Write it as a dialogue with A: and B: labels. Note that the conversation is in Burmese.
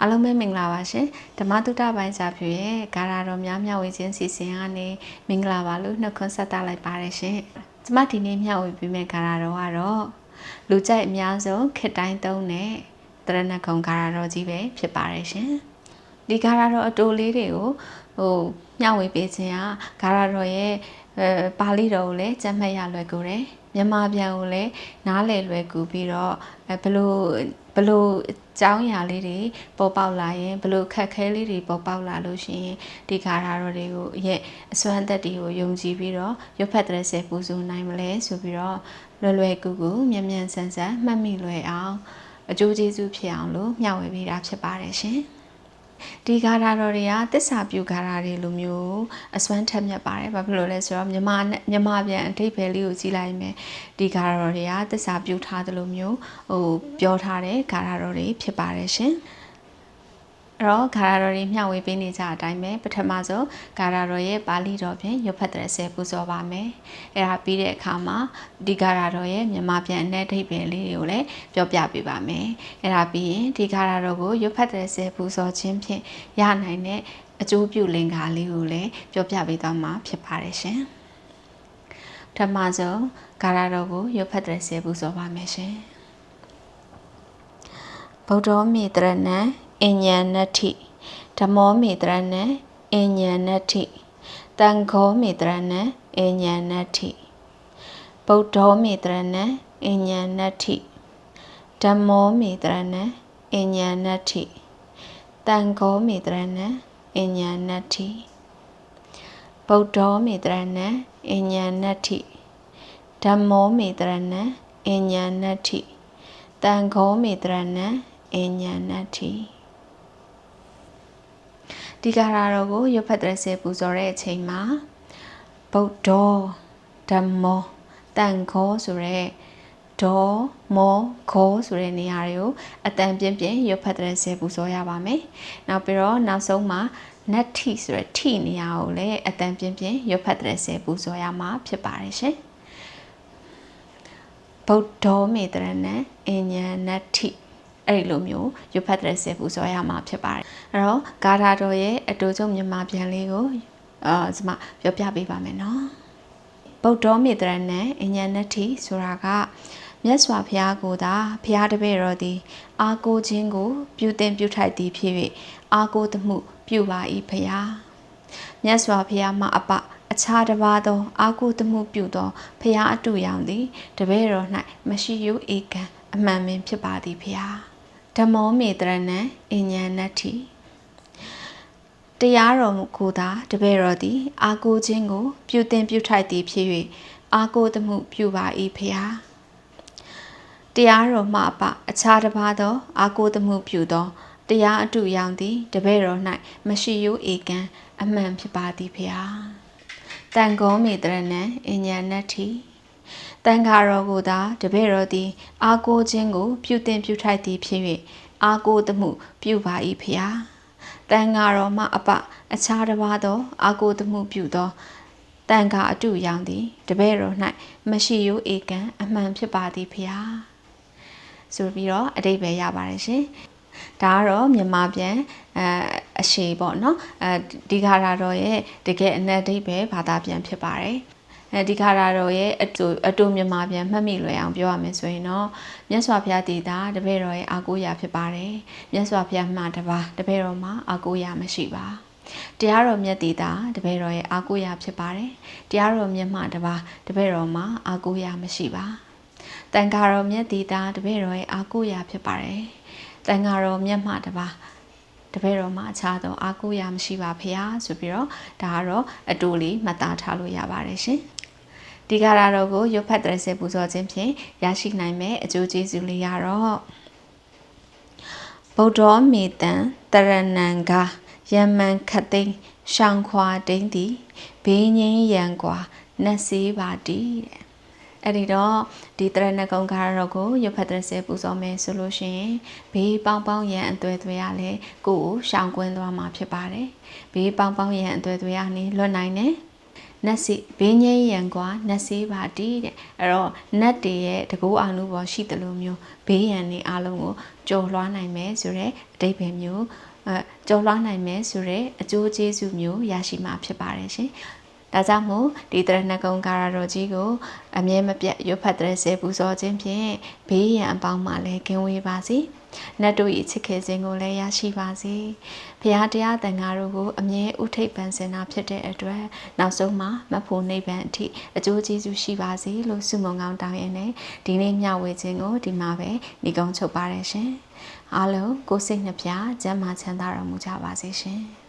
A: အားလုံးပဲမင်္ဂလာပါရှင်ဓမ္မတုဒ္ဒပိုင်းစာဖြူရဲ့ဂါရာတော်များမျှဝေခြင်းစီစဉ်ကနေမင်္ဂလာပါလို့နှုတ်ခွန်းဆက်သလိုက်ပါတယ်ရှင်ကျမဒီနေ့မျှဝေပေးမယ့်ဂါရာတော်ကတော့လူကြိုက်အများဆုံးခေတ်တိုင်းသုံးတဲ့တရဏဂုံဂါရာတော်ကြီးပဲဖြစ်ပါတယ်ရှင် ဒီဂါရာတော်အတူလေးတွေကိုဟိုမျှဝေပေးခြင်းကဂါရာတော်ရဲ့အဲပါဠိတော်ကိုလည်းစံမှတ်ရလွယ်ကူတယ်မြန်မာပြန်ကိုလည်းနားလည်လွယ်ကူပြီးတော့အဲဘလို့ဘလို့အကြောင်းအရာလေးတွေပေါ်ပေါက်လာရင်ဘလို့ခက်ခဲလေးတွေပေါ်ပေါက်လာလို့ရှိရင်ဒီခါရတော်တွေကိုရဲ့အစွမ်းသက်တွေကိုယုံကြည်ပြီးတော့ရွတ်ဖက်တဲ့ဆယ်ပူဇော်နိုင်မလဲဆိုပြီးတော့လွယ်လွယ်ကူကူမြန်မြန်ဆန်ဆန်မှတ်မိလွယ်အောင်အကျိုးကျေးဇူးဖြစ်အောင်လို့မျှဝေပေးတာဖြစ်ပါတယ်ရှင် ဒီဂါရာတော်တွေကတစ္ဆာပြုဂါရာတွေလိုမျိုးအစွမ်းထက်မြက်ပါတယ်ဘာဖြစ်လို့လဲဆိုတော့မြမနဲ့မြမပြန်အထိပ္ပယ်လေးကိုကြည့်လိုက်မယ်ဒီဂါရာတော်တွေကတစ္ဆာပြုထားတယ်လို့မျိုးဟိုပြောထားတဲ့ဂါရာတော်တွေဖြစ်ပါတယ်ရှင် အဲ့တော့ဂါရာတော်တွေမျှဝေပေးနေကြအတိုင်းပဲပထမဆုံးဂါရာတော်ရဲ့ပါဠိတော်ဖြင့်ရွတ်ဖတ်တဲ့ဆဲပူဇော်ပါမယ်အဲ့ဒါပြီးတဲ့အခါမှာဒီဂါရာတော်ရဲ့မြန်မာပြန်အ내အထိပ္ပယ်လေးတွေကိုလည်းပြောပြပေးပါမယ်အဲ့ဒါပြီးရင်ဒီဂါရာတော်ကိုရွတ်ဖတ်တဲ့ဆဲပူဇော်ခြင်းဖြင့်ရနိုင်တဲ့အကျိုးပြုလင်္ကာလေးကိုလည်းပြောပြပေးသွားမှာဖြစ်ပါတယ်ရှင်ပထမဆုံးဂါရာတော်ကိုရွတ်ဖတ်တဲ့ဆဲပူဇော်ပါမယ်ရှင်ဗုဒ္ဓမေတရဏံ အဉ္ဉဏ္ဏတိဓမ္မောမေတရဏံအဉ္ဉဏ္ဏတိတံခောမေတရဏံအဉ္ဉဏ္ဏတိဗုဒ္ဓောမေတရဏံအဉ္ဉဏ္ဏတိဓမ္မောမေတရဏံအဉ္ဉဏ္ဏတိတံခောမေတရဏံအဉ္ဉဏ္ဏတိဗုဒ္ဓောမေတရဏံအဉ္ဉဏ္ဏတိဓမ္မောမေတရဏံအဉ္ဉဏ္ဏတိတံခောမေတရဏံအဉ္ဉဏ္ဏတိ ဒီကာရာတော်ကိုရွတ်ဖတ်တဲ့ဆေပူဇော်တဲ့အချိန်မှာဗုဒ္ဓောဓမ္မောတန်ခောဆိုရဲဒေါ်မောခောဆိုတဲ့နေရာတွေကိုအတန်ပြင်းပြင်းရွတ်ဖတ်တဲ့ဆေပူဇော်ရပါမယ်။နောက်ပြီးတော့နောက်ဆုံးမှာနတ်ထိဆိုတဲ့ထိနေရာကိုလည်းအတန်ပြင်းပြင်းရွတ်ဖတ်တဲ့ဆေပူဇော်ရမှာဖြစ်ပါတယ်ရှင်။ဗုဒ္ဓောမေတရဏံအဉ္ဉနတ္ထိ အဲ့ဒီလိုမျိုးရွတ်ဖတ်တဲ့ဆေပူဇော်ရမှာဖြစ်ပါတယ်အဲ့တော့ဂါထာတော်ရဲ့အတူဆုံးမြန်မာပြန်လေးကိုအာဒီမှာပြောပြပေးပါမယ်နော်ဗုဒ္ဓမေတရဏံအဉ္ဉနတ္ထိဆိုတာကမြတ်စွာဘုရားကိုသာဘုရားတပည့်တော်သည် အာကိုခြင်းကို ပြုတင်ပြုထိုက်သည်ဖြစ်၍အာကိုသမှု ပြုပါ၏ဘုရားမြတ်စွာဘုရားမှာအပအခြားတစ်ပါးသော အာကိုသမှုပြုသောဘုရားအတူရောင်သည်တပည့်တော်၌မရှိယုဧကံ အမှန်ပင်ဖြစ်ပါသည်ဘုရားဓမ္မောမေတရဏံအဉ္ဉဏတ္ထိတရားတော်မူကိုသာတပည့်တော်သည် အာကိုခြင်းကို ပြုတင်ပြုထိုက်သည်ဖြစ်၍အာကိုသမှုပြုပါ၏ဖျားတရားတော်မှအပအခြားတစ်ပါးသော အာကိုသမှုပြုသောတရားအတုရောင်သည်တပည့်တော်၌မရှိယိုဧကံအမှန်ဖြစ်ပါသည်ဖျားတန်ကောမေတရဏံအဉ္ဉဏတ္ထိ တန်ခါတော်ကိုသာတပည့်တော်သည် အာကိုခြင်းကို ပြုတင်ပြုထိုက်သည်ဖြစ်၍အာကိုသမှုပြုပါ၏ဖျားတန်ခါတော်မှအပအခြားတစ်ပါးသော အာကိုသမှုပြုသောတန်ခါအတုရောင်သည်တပည့်တော်၌မရှိယိုဧကံအမှန်ဖြစ်ပါသည်ဖျားဆိုပြီးတော့အတိတ်ပဲရပါတယ်ရှင်ဒါကတော့မြန်မာပြန်အအရှိပေါ့နော်အဲဒီခါရတော်ရဲ့တကယ်အနက်ဒိတ်ပဲဘာသာပြန်ဖြစ်ပါတယ် အဲဒီခါရတော်ရဲ့အတူအတူမြန်မာပြန်မှတ်မိလွယ်အောင်ပြောရမယ်ဆိုရင်တော့မြတ်စွာဘုရားတည်တာတပည့်တော်ရဲ့အာကိုရာဖြစ်ပါတယ်မြတ်စွာဘုရားမှာတပါတပည့်တော်မှာအာကိုရာမရှိပါတရားတော်မြတ်တည်တာတပည့်တော်ရဲ့အာကိုရာဖြစ်ပါတယ်တရားတော်မြတ်မှတပါတပည့်တော်မှာအာကိုရာမရှိပါတန်ဃာတော်မြတ်တည်တာတပည့်တော်ရဲ့အာကိုရာဖြစ်ပါတယ်တန်ဃာတော်မြတ်မှတပါတပည့်တော်မှာအခြားသောအာကိုရာမရှိပါဖေဟာဆိုပြီးတော့ဒါကတော့အတူလေးမှတ်သားထားလို့ရပါတယ်ရှင် ဒီကာရာတော်ကိုရွတ်ဖတ်တဲ့စေပူဇော်ခြင်းဖြင့်ရရှိနိုင်မဲ့အကျိုးကျေးဇူးလေးရတော့ဗုဒ္ဓမေတံတရဏံကယမန်ခသိန်းရှောင်ခွာတိန်သည်ဘေးငင်းရန်ကွာနတ်စေးပါတီတဲ့အဲ့ဒီတော့ဒီတရဏဂုံကာရတော်ကိုရွတ်ဖတ်တဲ့စေပူဇော်မယ်ဆိုလို့ရှိရင်ဘေးပေါင်းပေါင်းရန်အသွဲသွဲရလဲကိုယ်ကိုရှောင်ကွင်းသွားမှာဖြစ်ပါတယ်ဘေးပေါင်းပေါင်းရန်အသွဲသွဲရနေလွတ်နိုင်တယ် နတ်စီဘင်းငိမ့်ရံကွာနတ်စီပါတီတဲ့အဲ့တော့နတ်တွေရဲ့တကူအာနုဘောရှိတယ်လို့မျိုးဘေးရန်နေအားလုံးကိုကြော်လွှားနိုင်မယ်ဆိုတဲ့အတိတ်ပဲမျိုးအဲကြော်လွှားနိုင်မယ်ဆိုတဲ့အကျိုးကျေးဇူးမျိုးရရှိမှာဖြစ်ပါတယ်ရှင်။ ဒါကြောင့်မို့ဒီတရဏဂုံကာရတော်ကြီးကိုအမြဲမပြတ်ရွတ်ဖတ်တဲ့စေပူဇော်ခြင်းဖြင့်ဘေးရန်အပေါင်းမှလည်းကင်းဝေးပါစေနတ်တို့၏ချစ်ခင်ခြင်းကိုလည်းရရှိပါစေဘုရားတရားတန်ခါတို့ကိုအမြဲဥထိပ်ပန်စင်တာဖြစ်တဲ့အတွက်နောက်ဆုံးမှာမဖို့နိဗ္ဗာန်အထိအကျိုးကျေးဇူးရှိပါစေလို့ဆုမွန်ကောင်းတောင်းရင်းနဲ့ဒီနေ့မျှဝေခြင်းကိုဒီမှာပဲညီကုန်းချုပ်ပါရရှင်အားလုံးကိုယ်စိတ်နှပြကျမ်းမာချမ်းသာတော်မူကြပါစေရှင်